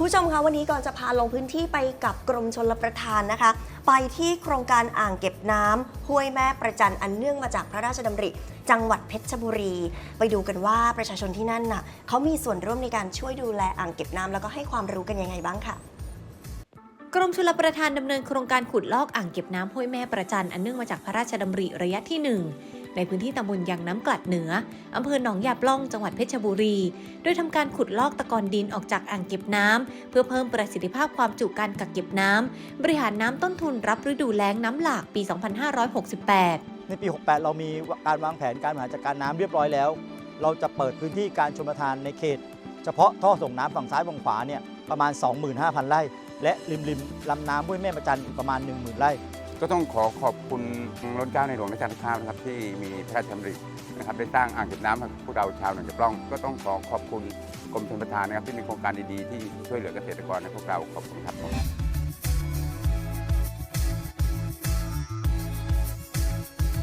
คุณผู้ชมคะวันนี้ก่อนจะพาลงพื้นที่ไปกับกรมชลประทานนะคะ ไปที่โครงการอ่างเก็บน้ำห้วยแม่ประจันอันเนื่องมาจากพระราชดำริ จังหวัดเพชรบุรี ไปดูกันว่าประชาชนที่นั่นน่ะเขามีส่วนร่วมในการช่วยดูแลอ่างเก็บน้ำแล้วก็ให้ความรู้กันยังไงบ้างค่ะ กรมชลประทานดำเนินโครงการขุดลอกอ่างเก็บน้ำห้วยแม่ประจันอันเนื่องมาจากพระราชดำริระยะที่ 1 ในพื้นที่ตำบลยางน้ำกลัดเหนืออำเภอหนองยาปล่องจังหวัดเพชรบุรี โดยทำการขุดลอกตะกอนดินออกจากอ่างเก็บน้ำเพื่อเพิ่มประสิทธิภาพความจุการกักเก็บน้ำบริหารน้ำต้นทุนรับฤดูแล้งน้ำหลากปี 2568 ในปี 68 เรามีการวางแผนการบริหารจัดการน้ำเรียบร้อยแล้ว เราจะเปิดพื้นที่การชลประทานในเขต เฉพาะท่อส่งน้ำฝั่งซ้ายฝั่งขวาเนี่ยประมาณ 25,000 ไร่ และริมริมลำน้ำห้วยแม่ประจันอีกประมาณ 10,000ไร่ก็ต้องขอขอบคุณร้นเกาในหลวงรัชกาลที่9นะครับที่มีพระราชดำรินะครับได้สร้างอ่างเก็บน้ำให้พวกเราชาวหนองจำปล้อง ก็ต้องขอขอบคุณกรมชลประทานนะครับที่มีโครงการดีๆที่ช่วยเหลือเกษตรกรในพวกเราขอบคุณครับ